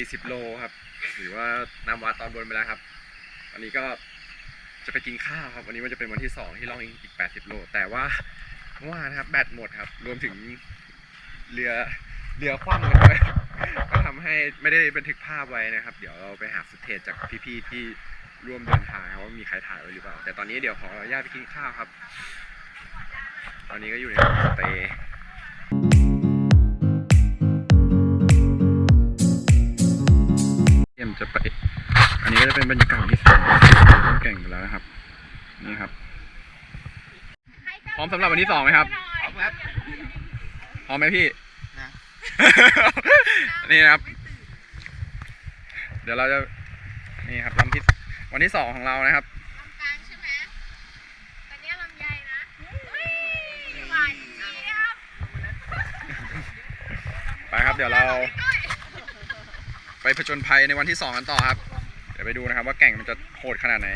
40 โลครับ หรือว่านำวาตอนบนไปแล้วครับวันนี้ก็จะไปกินข้าวครับ วันนี้มันจะเป็นวันที่สองที่ล่องอีก 80 โล แต่ว่าเมื่อวานนะครับ แบตหมดครับ รวมถึงเรือเรือคว่ำกันด้วยก็ทำให้ไม่ได้บันทึกภาพไว้นะครับ เดี๋ยวเราไปหาฟุตเทจจากพี่ๆที่ร่วมเดินทางครับว่ามีใครถ่ายไว้หรือเปล่า แต่ตอนนี้เดี๋ยวขออนุญาตไปกินข้าวครับ ตอนนี้ก็อยู่ในสเตย์ มจะไป อันนี้ก็จะเป็นบรรยากาศที่สองแก่งไปแล้วนะครับ นี่ครับ พร้อมสำหรับวันที่สองไหมครับ พร้อมครับพร้อมไหมพี่นะนี่นะครับ เดี๋ยวเราจะ นี่ครับลำที่ วันที่สองของเรานะครับลำกลางใช่ไหมแต่เนี้ยลำใหญ่นะอุ้ยหวานเจี๊ยบไปครับ เดี๋ยวเรา ไปผจญภัยในวันที่สองกันต่อครับ เดี๋ยวไปดูนะครับว่าแก่งมันจะโหดขนาดไหน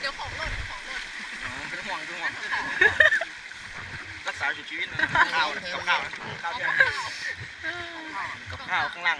เดี๋ยวของหล่นของหล่นเป็นห่วงเป็นห่วงรักษาชีวิตนะข้าวกับข้าวข้าวกับข้าวข้างล่าง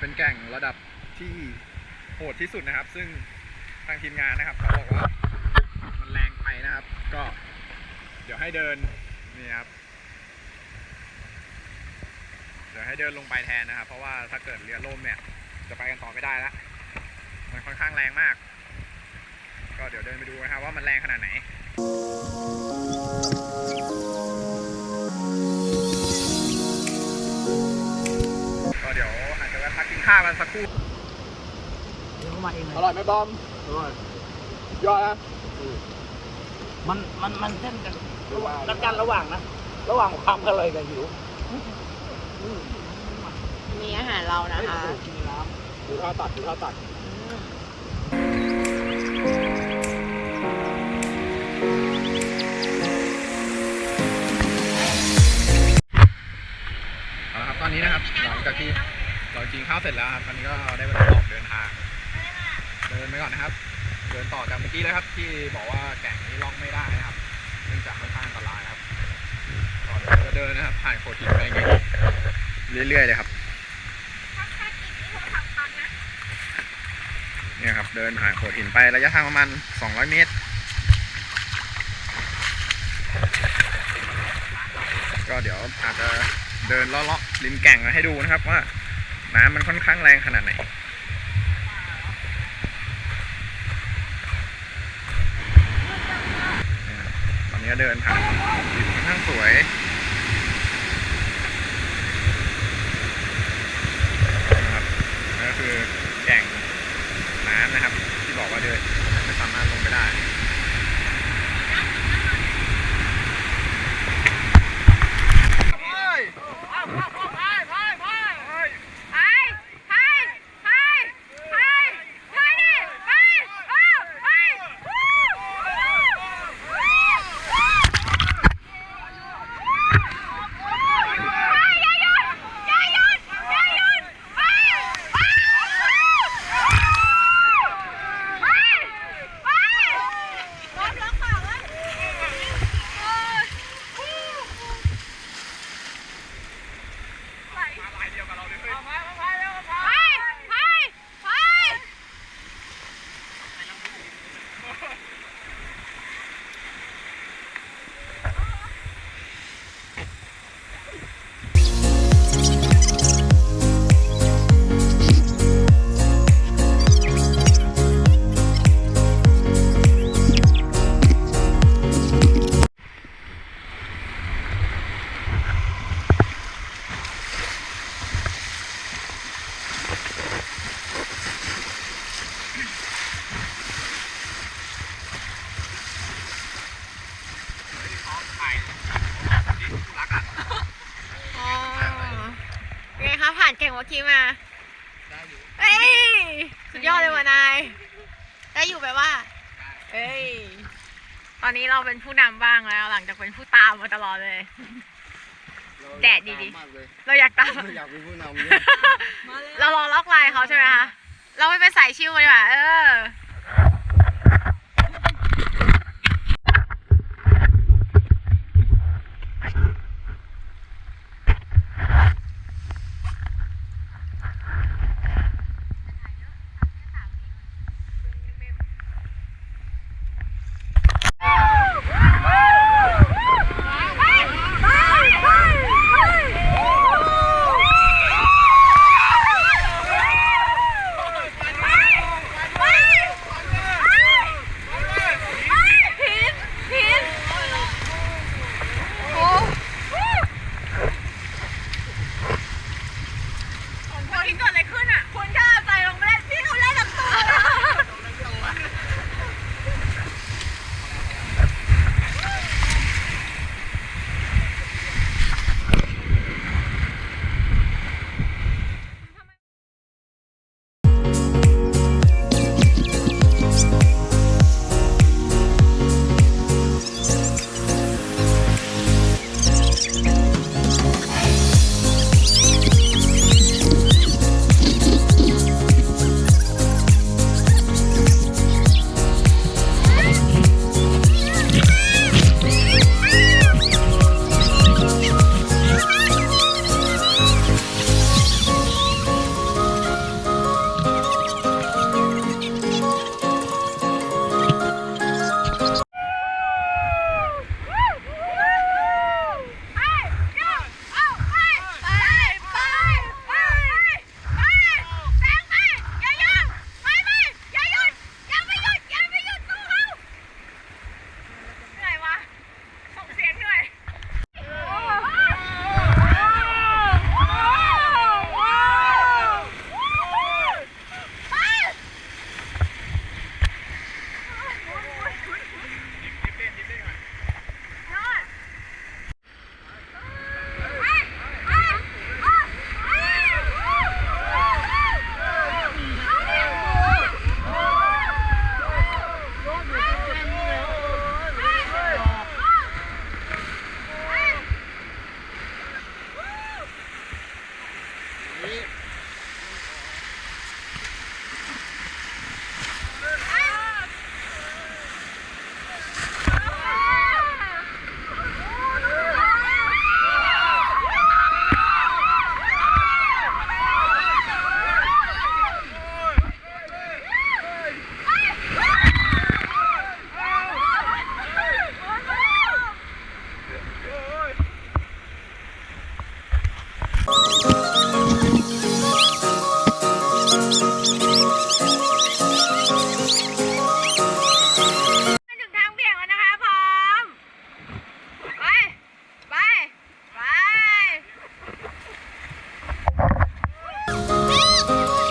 เป็นแก่งระดับที่โหดที่สุดนะครับ ซึ่งทางทีมงานนะครับเขาบอกว่ามันแรงไปนะครับ ก็เดี๋ยวให้เดินนี่ครับเดี๋ยวให้เดินลงไปแทนนะครับ เพราะว่าถ้าเกิดเรือล่มเนี่ยจะไปกันต่อไม่ได้แล้วมันค่อนข้างแรงมาก ก็เดี๋ยวเดินไปดูนะครับว่ามันแรงขนาดไหนก็เดี๋ยว มากินข้าวกันสักครู่เดี๋ามาเอลยอร่อยไหมบอมอร่อยยอดนะมันมันมันเส้นกันรนัดกันระหว่างนะ ระหว่างความอร่อยกับหิวมีอาหารเรานะคะดูท่าตัดดูท่าตัดเอาละครับตอนนี้นะครับหลังจากที่ เรากินข้าวเสร็จแล้วครับตอนนี้ก็ได้เวลาออกเดินทาง เดินไปก่อนนะครับ เดินต่อจากเมื่อกี้เลยครับ ที่บอกว่าแก่งนี้ล่องไม่ได้นะครับ เนื่องจากค่อนข้างอันตรายครับต่อเดี๋ยวเราจะเดินนะครับ ผ่านโขดหินไปอย่างงี้เรื่อยๆเลยครับถ้าแค่กินนี่โทรศัพท์พังนะเนี่ยครับเดินผ่านโขดหินไประยะทางประมาณ 200 เมตร ก็เดี๋ยวอาจจะเดินเลาะๆริมแก่งมาให้ดูนะครับว่า น้ำมันค่อนข้างแรงขนาดไหนตอนนี้เดินผ่านดินค่อนข้างสวยนะครับนั่นก็คือแก่งน้ำนะครับ ที่บอกว่าเดิน เราเป็นผู้นำบ้างแล้ว หลังจากเป็นผู้ตามมาตลอดเลย แดดดีๆมากเลยเราอยากตามไม่อยากเป็นผู้นำเลยเรารอล็อกไลน์เขาใช่ไหมคะ เราไม่ไปใส่ชิว Ah!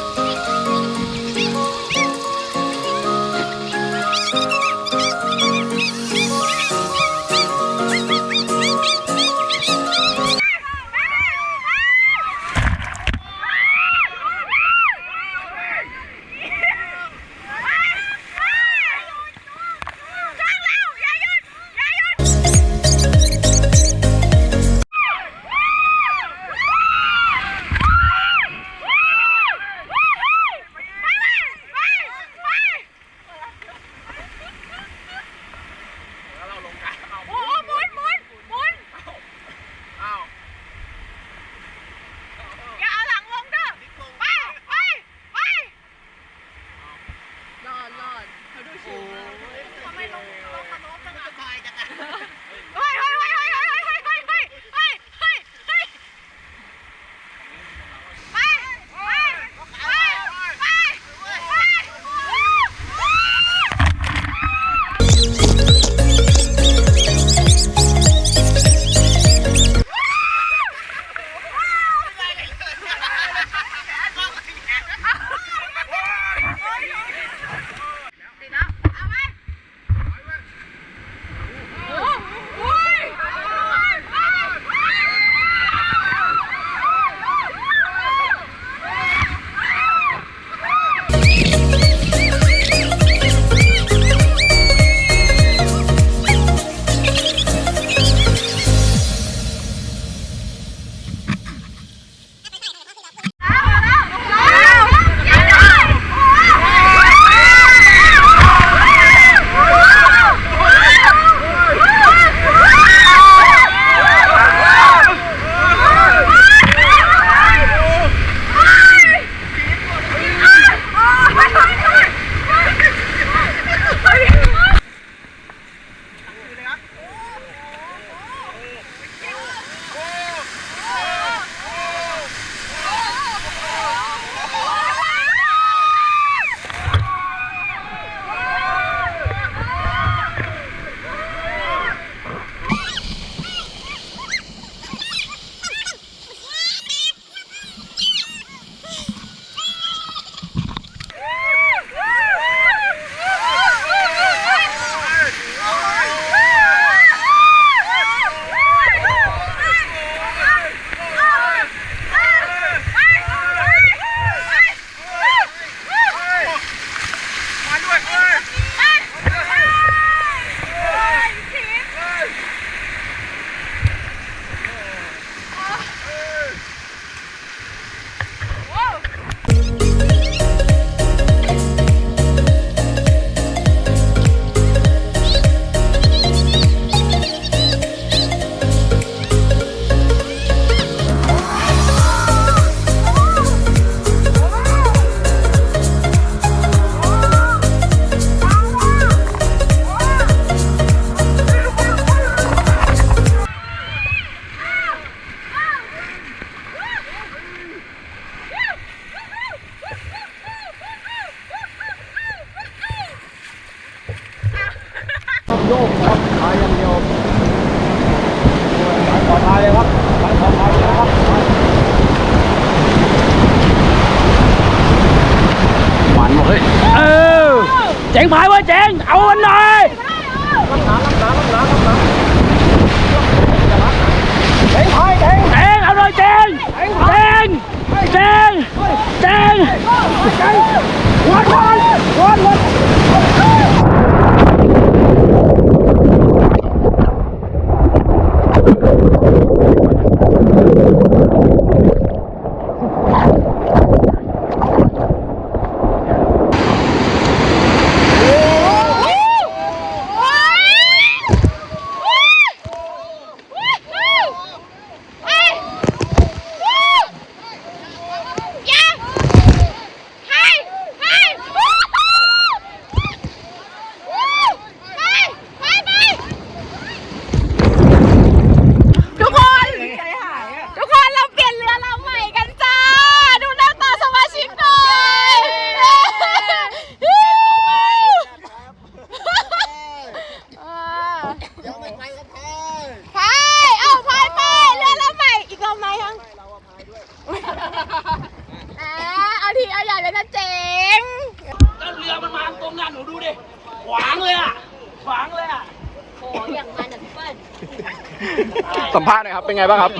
เป็นไงบ้างครับ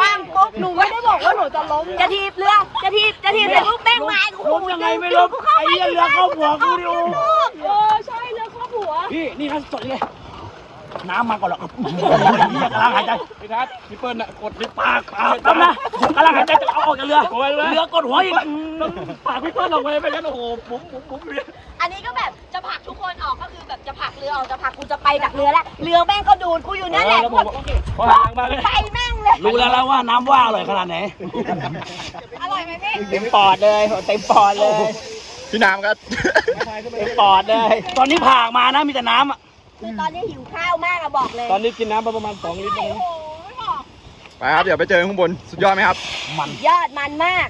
ว่างปุ๊บหนูไม่ได้บอกว่าหนูจะล้มจะทีบเรือจะทีบจะทีบแต่ลูกแป้งมาโอ้โหล้มยังไงไม่ล้มกูไอ้เหี้เรือเข้าหัวกูดิโอ้ เออใช่เรือเข้าหัวพี่นี่ครับสดเลย น้ำมาก่อนหรอกพี่กำลังหายใจพี่ทัศน์พี่เปิ้ลน่ะกดที่ปากปากแป๊บนะผมกำลังหายใจจะเอาออกจากเรือเรือกดหัวอีกปากพี่เปิ้ลลงไปไม่งั้นโอ้โหบุ๋มบุ๋มบุ๋มเรืออันนี้ก็แบบ รือออกจากผักกูจะไปดักเรือแล้วเรือแม่งก็ดูดกูอยู่นั่นแหละเพอางไปแม่งเลย รู้แล้วแล้วว่าน้ำว่าอร่อยขนาดไหน อร่อยไหมพี่ เต็มปอดเลยเต็มปอดเลยพี่น้ำครับ เต็มปอดเลย ตอนนี้ผ่ากมานะมีแต่น้ำอะตอนนี้หิวข้าวมากอะบอกเลยตอนนี้กินน้ำไปประมาณสองลิตรไปครับ เดี๋ยวไปเจอข้างบน สุดยอดไหมครับ ยอดมันมาก